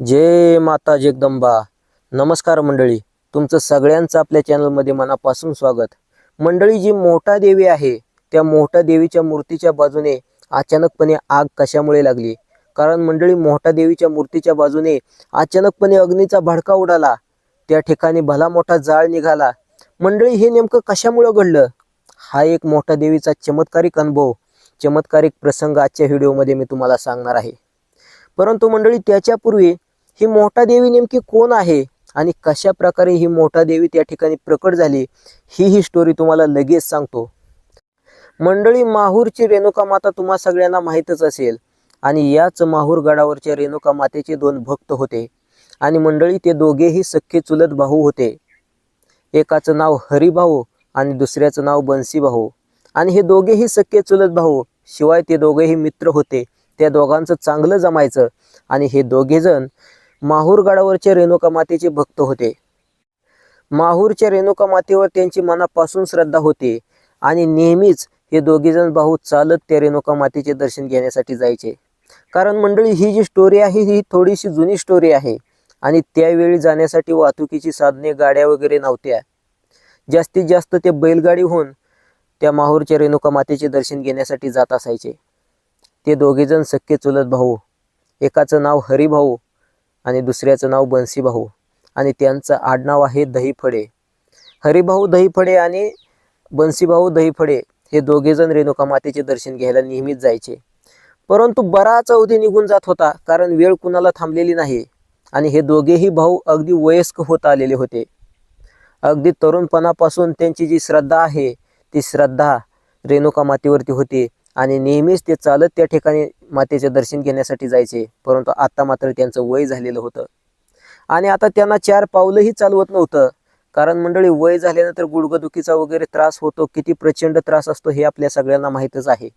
जय माता जगदंबा. नमस्कार मंडळी. तुमचं सगळ्यांचं आपल्या चॅनलमध्ये मनापासून स्वागत. मंडळी जी मोठा देवी आहे त्या मोठ्या देवीच्या मूर्तीच्या बाजूने अचानकपणे आग कशामुळे लागली? कारण मंडळी मोठ्या देवीच्या मूर्तीच्या बाजूने अचानकपणे अग्नीचा भडका उडाला. त्या ठिकाणी भला मोठा जाळ निघाला. मंडळी हे नेमकं कशामुळं घडलं? हा एक मोठा देवीचा चमत्कारिक अनुभव चमत्कारिक प्रसंग आजच्या व्हिडिओमध्ये मी तुम्हाला सांगणार आहे. परंतु मंडळी त्याच्यापूर्वी ही मोठा देवी नेमकी कोण आहे? आणि कशा प्रकारे ही मोठा देवी त्या ठिकाणी प्रकट झाली? ही ही स्टोरी तुम्हाला लगेच सांगतो. मंडळी माहूरची रेणुका माता तुम्हा सगळ्यांना माहीतच असेल. आणि याच माहूर गडावरच्या रेणुका मातेचे दोन भक्त होते. आणि मंडळी ते दोघेही सख्खे चुलत भाऊ होते. एकाचं नाव हरिभाऊ आणि दुसऱ्याचं नाव बन्सी भाऊ आणि हे दोघेही सख्खे चुलत भाऊ. शिवाय ते दोघेही मित्र होते. त्या दोघांचं चांगलं जमायचं. आणि हे दोघेजण माहूर रेणुका मातेचे भक्त होते. माहूरच्या रेणुका मातेवर त्यांची मनापासून श्रद्धा होती आणि नेहमीच हे दोघेजण भाऊ चालत त्या रेणुका मातेचे दर्शन घेण्यासाठी जायचे. कारण मंडळी ही जी स्टोरी आहे ही थोडीशी जुनी स्टोरी आहे आणि त्यावेळी जाण्यासाठी वाहतुकीची साधने गाड्या वगैरे नव्हत्या. जास्तीत जास्त ते बैलगाडी होऊन त्या माहूरच्या रेणुका मातेचे दर्शन घेण्यासाठी जात असायचे. ते दोघेजण सख्खे चुलत भाऊ. एकाचं नाव हरिभाऊ आणि दुसऱ्याचं नाव बन्सी भाऊ आणि त्यांचं आडनाव आहे दहीफडे हरिभाऊ दहीफडे आणि बन्सीभाऊ दहीफडे हे दोघेजण रेणुका मातेचे दर्शन घ्यायला नेहमीच जायचे. परंतु बराच अवधी निघून जात होता कारण वेळ कुणाला थांबलेली नाही आणि हे दोघेही भाऊ अगदी वयस्क होत आलेले होते. अगदी तरुणपणापासून त्यांची जी श्रद्धा आहे ती श्रद्धा रेणुका मातेवरती होती. आणि नेहमीच ते चालत त्या ठिकाणी मातेचे दर्शन घेण्यासाठी जायचे परंतु आता मात्र त्यांचं वय झालेलं होतं. आणि आता त्यांना चार पावलंही चालवत नव्हतं कारण मंडळी वय झाल्यानंतर गुडघेदुखीचा वगैरे त्रास होतो किती प्रचंड त्रास असतो हे आपल्या सगळ्यांना माहीतच आहे.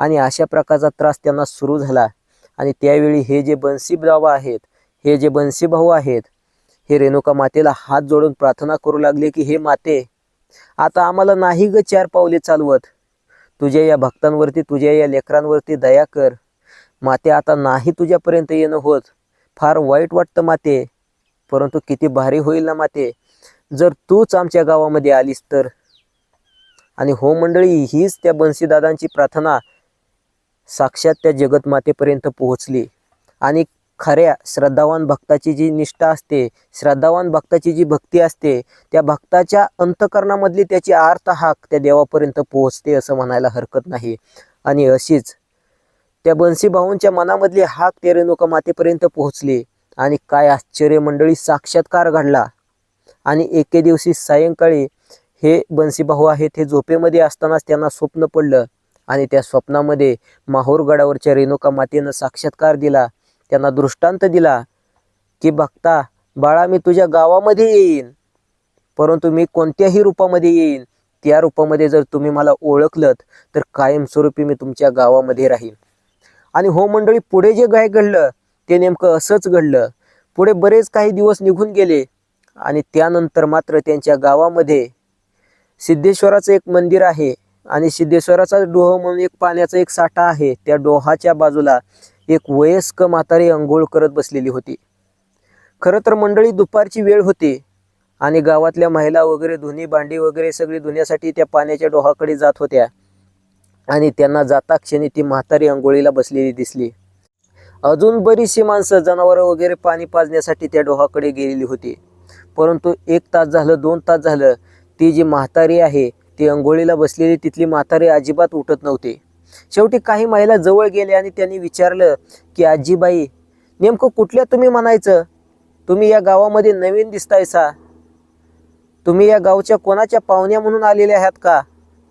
आणि अशा प्रकारचा त्रास त्यांना सुरू झाला. आणि त्यावेळी हे जे बन्सी बाबा आहेत हे जे बन्सी भाऊ आहेत हे रेणुका मातेला हात जोडून प्रार्थना करू लागले की हे माते आता आम्हाला नाही ग चार पावले चालवत. तुझ्या या भक्तांवरती तुझ्या या लेकरांवरती दया कर. माते आता नाही तुझ्यापर्यंत येणं होत. फार वाईट वाटतं माते परंतु किती भारी होईल ना माते. जर तूच आमच्या गावामध्ये आलीस तर. आणि हो मंडळी हीच त्या बन्सीदादांची प्रार्थना साक्षात त्या जगतमातेपर्यंत पोहोचली. आणि खऱ्या श्रद्धावान भक्ताची जी निष्ठा असते श्रद्धावान भक्ताची जी भक्ती असते त्या भक्ताच्या अंतकरणामधली त्याची आर्त हाक त्या देवापर्यंत पोहोचते असं म्हणायला हरकत नाही. आणि अशीच त्या बन्सी भाऊंच्या मनामधली हाक त्या रेणुका मातेपर्यंत पोहोचली. आणि काय आश्चर्य मंडळी साक्षात्कार घडला. आणि एके दिवशी सायंकाळी हे बन्सीभाऊ आहेत हे झोपेमध्ये असतानाच त्यांना स्वप्न पडलं. आणि त्या स्वप्नामध्ये माहूरगडावरच्या रेणुका मातेनं साक्षात्कार दिला. त्यांना दृष्टांत दिला की भक्ता बाळा मी तुझ्या गावामध्ये येईन. परंतु मी कोणत्याही रूपामध्ये येईन. त्या रूपामध्ये जर तुम्ही मला ओळखलत तर कायमस्वरूपी मी तुमच्या गावामध्ये राहीन. आणि हो मंडळी पुढे जे काय घडलं ते नेमकं असंच घडलं. पुढे बरेच काही दिवस निघून गेले आणि त्यानंतर मात्र त्यांच्या गावामध्ये सिद्धेश्वराचं एक मंदिर आहे आणि सिद्धेश्वराचा डोह म्हणून एक पाण्याचा एक साठा आहे. त्या डोहाच्या बाजूला एक वयस्क म्हातारी अंघोळ करत बसलेली होती. खरं तर मंडळी दुपारची वेळ होती आणि गावातल्या महिला वगैरे धुनी भांडी वगैरे सगळी धुण्यासाठी त्या पाण्याच्या डोहाकडे जात होत्या आणि त्यांना जाता क्षणी ती म्हातारी अंघोळीला बसलेली दिसली. अजून बरीचशी माणसं जनावरं वगैरे पाणी पाजण्यासाठी त्या डोहाकडे गेलेली होती. परंतु एक तास झालं दोन तास झालं ती जी म्हातारी आहे ती अंघोळीला बसलेली तिथली म्हातारी अजिबात उठत नव्हती. शेवटी काही महिला जवळ गेले आणि त्यांनी विचारलं की आजीबाई नेमकं कुठल्या तुम्ही म्हणायचं? तुम्ही या गावामध्ये नवीन दिसतायसा. तुम्ही या गावच्या कोणाच्या पाहुण्या म्हणून आलेल्या आहात का?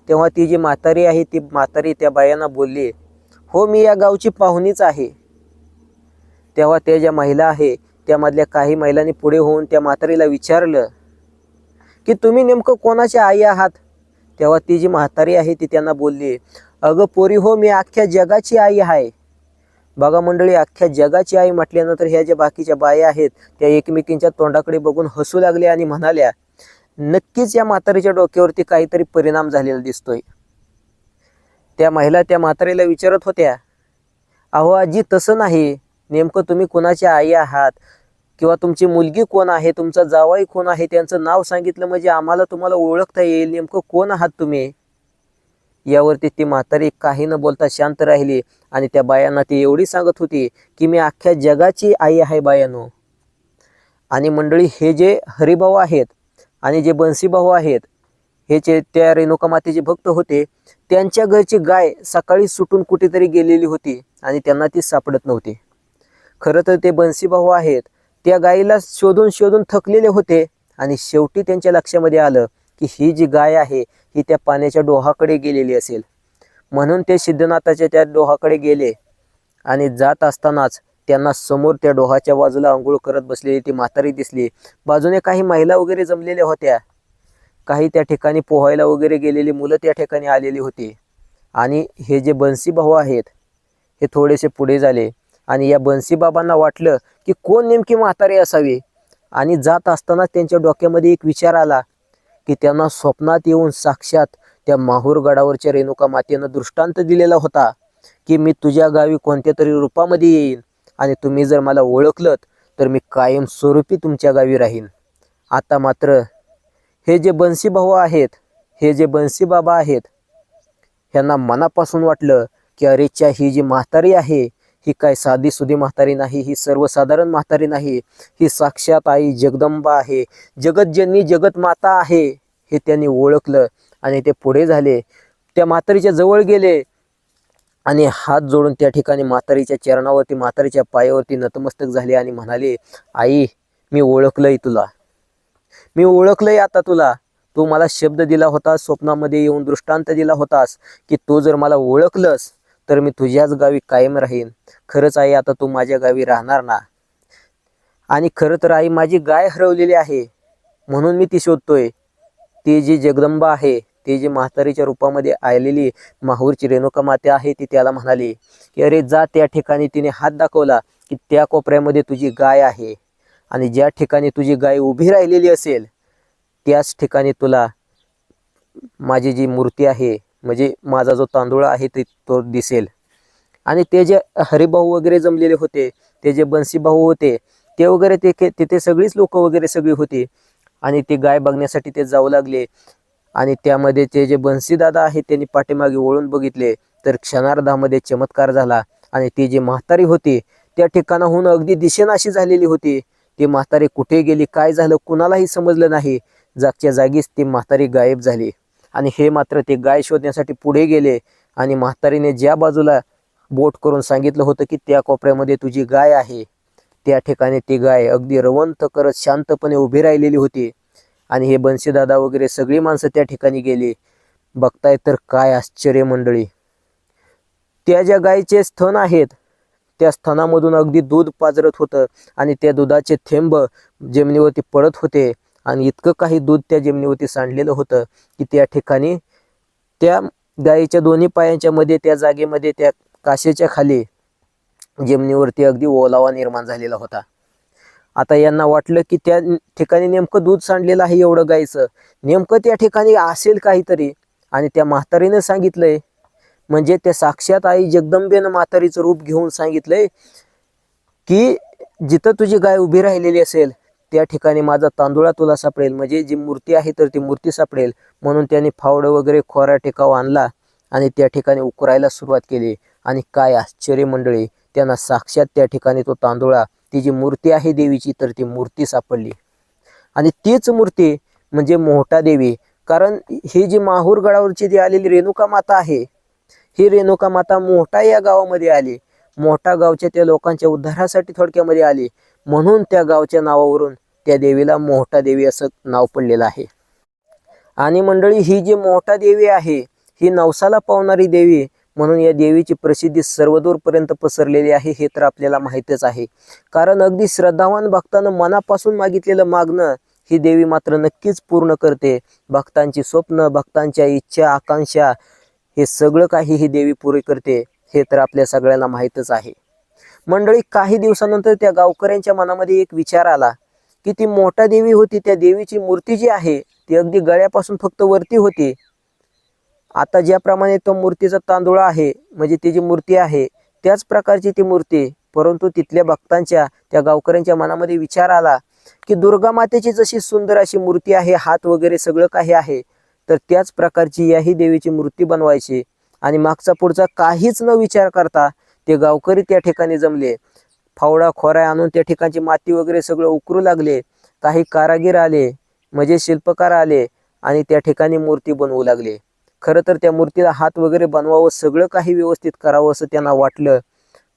तेव्हा ती जी म्हातारी आहे ती म्हातारी त्या बायांना बोलली हो मी या गावची पाहुणीच आहे. तेव्हा त्या ज्या महिला आहे त्यामधल्या काही महिलांनी पुढे होऊन त्या म्हातारीला विचारलं की तुम्ही नेमकं कोणाच्या आई आहात? तेव्हा ती जी म्हातारी आहे ती त्यांना बोलली अगं पोरी हो मी अख्ख्या जगाची आई आहे. बघा मंडळी अख्ख्या जगाची आई म्हटल्यानंतर ह्या ज्या बाकीच्या बाया आहेत त्या एकमेकींच्या तोंडाकडे बघून हसू लागल्या आणि म्हणाल्या नक्कीच या म्हातारीच्या डोक्यावरती काहीतरी परिणाम झालेला दिसतोय. त्या महिला त्या म्हातारीला विचारत होत्या अहो आजी तसं नाही. नेमकं तुम्ही कुणाची आई आहात? किंवा तुमची मुलगी कोण आहे? तुमचा जावाई कोण आहे? त्यांचं नाव सांगितलं म्हणजे आम्हाला तुम्हाला ओळखता येईल. नेमकं कोण आहात तुम्ही? यावरती ती म्हातारी काही न बोलता शांत राहिली आणि त्या बायांना ती एवढी सांगत होती की मी अख्ख्या जगाची आई आहे बायानो. आणि मंडळी हे जे हरिभाऊ आहेत आणि जे बन्सीभाऊ आहेत हे जे त्या रेणुका मातेचे भक्त होते त्यांच्या घरची गाय सकाळी सुटून कुठेतरी गेलेली होती आणि त्यांना ती सापडत नव्हती. खरं तर ते बन्सीभाऊ आहेत त्या गायीला शोधून शोधून थकलेले होते आणि शेवटी त्यांच्या लक्षामध्ये आलं की ही जी गाय आहे ही त्या पाण्याच्या डोहाकडे गेलेली असेल. म्हणून ते सिद्धनाथाच्या त्या डोहाकडे गेले आणि जात असतानाच त्यांना समोर त्या डोहाच्या बाजूला आंघोळ करत बसलेली ती म्हातारी दिसली. बाजूने काही महिला वगैरे जमलेल्या होत्या. काही त्या ठिकाणी पोहायला वगैरे गेलेली मुलं त्या ठिकाणी आलेली होती. आणि हे जे बन्सी भाऊ आहेत हे थोडेसे पुढे झाले. आणि या बन्सीबाबांना वाटलं की कोण नेमकी म्हातारी असावी? आणि जात असतानाच त्यांच्या डोक्यामध्ये एक विचार आला की त्यांना स्वप्नात येऊन साक्षात त्या माहूर गडावरच्या रेणुका मातेनं दृष्टांत दिलेला होता की मी तुझ्या गावी कोणत्या तरी रूपामध्ये येईन आणि तुम्ही जर मला ओळखलत तर मी कायम स्वरूपी तुमच्या गावी राहीन. आता मात्र हे जे बन्सी भाऊ आहेत हे जे बन्सी बाबा आहेत ह्यांना मनापासून वाटलं की अरेच्या ही जी म्हातारी आहे ही काय साधी सुधी म्हातारी नाही ही सर्वसाधारण म्हातारी नाही ही साक्षात आई जगदंबा आहे. जगतजननी जगतमाता आहे हे त्यांनी ओळखलं आणि ते पुढे झाले. त्या म्हातारीच्या जवळ गेले आणि हात जोडून त्या ठिकाणी म्हातारीच्या चरणावरती म्हातारीच्या पायावरती नतमस्तक झाले आणि म्हणाले आई मी ओळखलंय तुला. मी ओळखलंय आता तुला. तू मला शब्द दिला होतास स्वप्नामध्ये येऊन दृष्टांत दिला होतास की तू जर मला ओळखलंस तर मी तुझ्याच गावी कायम राहीन. खरंच आई आता तू माझ्या गावी राहणार ना. आणि खरं तर आई माझी गाय हरवलेली आहे. म्हणून मी ती शोधतोय. ती जी जगदंबा आहे ती जी म्हातारीच्या रूपामध्ये आलेली माहूरची रेणुका माते आहे ती त्याला म्हणाली की अरे जा त्या ठिकाणी. तिने हात दाखवला की त्या कोपऱ्यामध्ये तुझी गाय आहे. आणि ज्या ठिकाणी तुझी गाय उभी राहिलेली असेल त्याच ठिकाणी तुला माझी जी मूर्ती आहे म्हणजे माझा जो तांदूळ आहे ते तो दिसेल. आणि ते जे हरिभाऊ वगैरे जमलेले होते ते जे बन्सी भाऊ होते ते वगैरे ते तिथे सगळीच लोक वगैरे सगळी होती. आणि ते गाय बघण्यासाठी ते जाऊ लागले. आणि त्यामध्ये ते जे बन्सीदादा आहेत त्यांनी पाठीमागे वळून बघितले तर क्षणार्धामध्ये चमत्कार झाला. आणि ती जी म्हातारी होती त्या ठिकाणाहून अगदी दिशेनाशी झालेली होती. ती म्हातारी कुठे गेली काय झालं कुणालाही समजलं नाही. जागच्या जागीच ती म्हातारी गायब झाली. आणि हे मात्र ते गाय शोधण्यासाठी पुढे गेले. आणि म्हातारीने ज्या बाजूला बोट करून सांगितलं होतं की त्या कोपऱ्यामध्ये तुझी गाय आहे. त्या ठिकाणी ती गाय अगदी रवंथ करत शांतपणे उभी राहिलेली होती. आणि हे बन्सीदादा वगैरे सगळी माणसं त्या ठिकाणी गेली. बघताय तर काय आश्चर्य मंडळी. त्या ज्या गायीचे स्थन आहेत त्या स्थनामधून अगदी दूध पाजरत होतं आणि त्या दुधाचे थेंब जमिनीवरती पडत होते. आणि इतकं काही दूध त्या जमिनीवरती सांडलेलं होतं की त्या ठिकाणी त्या गायीच्या दोन्ही पायांच्या मध्ये त्या जागेमध्ये त्या काशेच्या खाली जमिनीवरती अगदी ओलावा निर्माण झालेला होता. आता यांना वाटलं की त्या ठिकाणी नेमकं दूध सांडलेलं आहे एवढं गायचं. नेमकं त्या ठिकाणी असेल काहीतरी आणि त्या म्हातारीनं सांगितलंय. म्हणजे त्या साक्षात आई जगदंबेनं म्हातारीचं रूप घेऊन सांगितलंय की जिथं तुझी गाय उभी राहिलेली असेल त्या ठिकाणी माझा तांदुळा तुला सापडेल. म्हणजे जी मूर्ती आहे तर ती मूर्ती सापडेल. म्हणून त्याने फावडं वगैरे खोरा टेकाव आणला आणि त्या ठिकाणी उकरायला सुरुवात केली. आणि काय आश्चर्य मंडळी त्यांना साक्षात त्या ठिकाणी तो तांदुळा ती जी मूर्ती आहे देवीची तर ती मूर्ती सापडली. आणि तीच मूर्ती म्हणजे मोहटा देवी. कारण ही जी माहूर गडावरची जी आलेली रेणुका माता आहे ही रेणुका माता मोठा या गावामध्ये आली. मोठा गावच्या त्या लोकांच्या उद्धारासाठी थोडक्यामध्ये आली. म्हणून त्या गावच्या नावावरून त्या देवीला मोहटा देवी असं नाव पडलेलं आहे. आणि मंडळी ही जी मोहटा देवी आहे ही नवसाला पावणारी देवी म्हणून या देवीची प्रसिद्धी सर्वदूरपर्यंत पसरलेली आहे हे तर आपल्याला माहीतच आहे. कारण अगदी श्रद्धावान भक्तानं मनापासून मागितलेलं मागणं ही देवी मात्र नक्कीच पूर्ण करते. भक्तांची स्वप्न भक्तांच्या इच्छा आकांक्षा हे सगळं काही ही देवी पुरे करते हे तर आपल्या सगळ्यांना माहीतच आहे. मंडळी काही दिवसानंतर त्या गावकऱ्यांच्या मनामध्ये एक विचार आला की ती मोठा देवी होती त्या देवीची मूर्ती जी आहे ती अगदी गळ्यापासून फक्त वरती होती. आता ज्याप्रमाणे तो मूर्तीचा तांदूळ आहे म्हणजे ती जी मूर्ती आहे त्याच प्रकारची ती मूर्ती परंतु तिथल्या भक्तांच्या त्या गावकऱ्यांच्या मनामध्ये विचार आला की दुर्गा मातेची जशी सुंदर अशी मूर्ती आहे हात वगैरे सगळं काही आहे तर त्याच प्रकारची याही देवीची मूर्ती बनवायची. आणि मागचा पुढचा काहीच न विचार करता ते गावकरी त्या ठिकाणी जमले. फावडा खोरा आणून त्या ठिकाणची माती वगैरे सगळं उकरू लागले. काही कारागीर आले म्हणजे शिल्पकार आले आणि त्या ठिकाणी मूर्ती बनवू लागले. खरं तर त्या मूर्तीला हात वगैरे बनवावं सगळं काही व्यवस्थित करावं असं त्यांना वाटलं.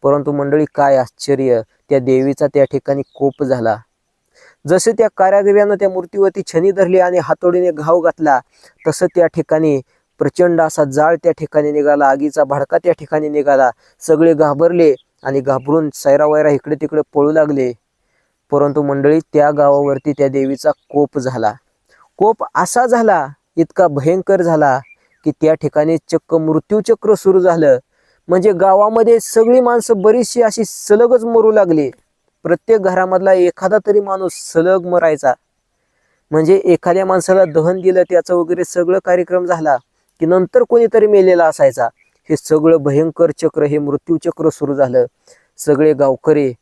परंतु मंडळी काय आश्चर्य! त्या देवीचा त्या ठिकाणी कोप झाला. जसे त्या कारागिरानं त्या मूर्तीवरती छनी धरली आणि हातोडीने घाव घातला तसं त्या ठिकाणी प्रचंड असा जाळ त्या ठिकाणी निघाला आगीचा भडका त्या ठिकाणी निघाला. सगळे घाबरले आणि घाबरून सैरावैरा इकडे तिकडे पळू लागले. परंतु मंडळी त्या गावावरती त्या देवीचा कोप झाला. कोप असा झाला इतका भयंकर झाला की त्या ठिकाणी चक्क मृत्यूचक्र सुरू झालं. म्हणजे गावामध्ये सगळी माणसं बरीचशी अशी सलगच मरू लागली. प्रत्येक घरामधला एखादा तरी माणूस सलग मरायचा. म्हणजे एखाद्या माणसाला दहन दिलं त्याचं वगैरे सगळं कार्यक्रम झाला. की नंतर कोणीतरी मेलेला असायचा. हे सगळं भयंकर चक्र हे मृत्यूचक्र सुरू झालं. सगळे गावकरी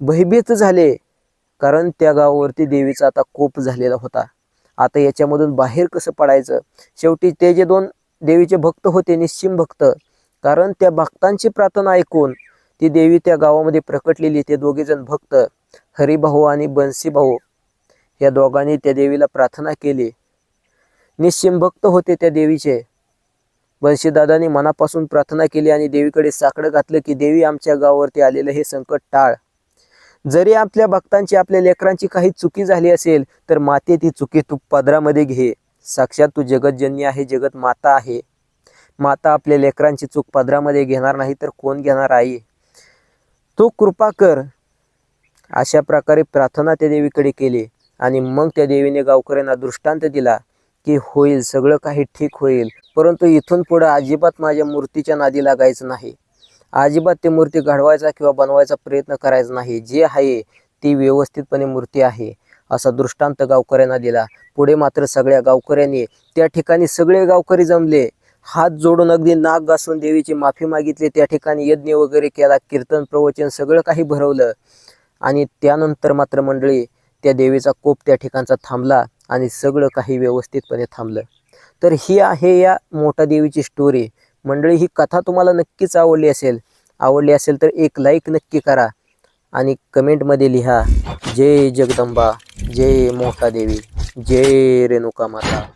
भयभीत झाले कारण त्या गावावरती देवीचा आता कोप झालेला होता. आता याच्यामधून बाहेर कसं पडायचं? शेवटी ते जे दोन देवीचे भक्त होते निश्चिम भक्त कारण त्या भक्तांची प्रार्थना ऐकून ती देवी त्या गावामध्ये प्रकटलेली ते दोघेजण भक्त हरिभाऊ आणि बन्सी भाऊ या दोघांनी त्या देवीला प्रार्थना केली. निश्चिम भक्त होते त्या देवीचे. बन्शीदादांनी मनापासून प्रार्थना केली आणि देवीकडे साकडं घातलं की देवी आमच्या गावावरती आलेलं हे संकट टाळ. जरी आपल्या भक्तांची आपल्या लेकरांची काही चुकी झाली असेल तर माते ती चुकी तू पदरामध्ये घे. साक्षात तू जगतजन्य आहे जगत माता आहे. माता आपल्या लेकरांची चूक पदरामध्ये घेणार नाही तर कोण घेणार आई? तू कृपा कर. अशा प्रकारे प्रार्थना त्या देवीकडे केली आणि मग त्या देवीने गावकऱ्यांना दृष्टांत दिला की होईल सगळं काही ठीक होईल. परंतु इथून पुढं अजिबात माझ्या मूर्तीच्या नादी लागायचं नाही. अजिबात ती मूर्ती घडवायचा किंवा बनवायचा प्रयत्न करायचा नाही. जे आहे ती व्यवस्थितपणे मूर्ती आहे असा दृष्टांत गावकऱ्यांना दिला. पुढे मात्र सगळ्या गावकऱ्यांनी त्या ठिकाणी सगळे गावकरी जमले. हात जोडून अगदी नाक घासून देवीची माफी मागितली. त्या ठिकाणी यज्ञ वगैरे केला कीर्तन प्रवचन सगळं काही भरवलं. आणि त्यानंतर मात्र मंडळी त्या देवीचा कोप त्या ठिकाणचा थांबला आणि सगळं काही व्यवस्थितपणे थांबलं. तर ही आहे या मोठा देवीची स्टोरी मंडळी ही कथा तुम्हाला नक्कीच आवडली असेल. आवडली असेल तर एक लाईक नक्की करा आणि कमेंटमध्ये लिहा जय जगदंबा जय मोठा देवी जय रेणुका माता.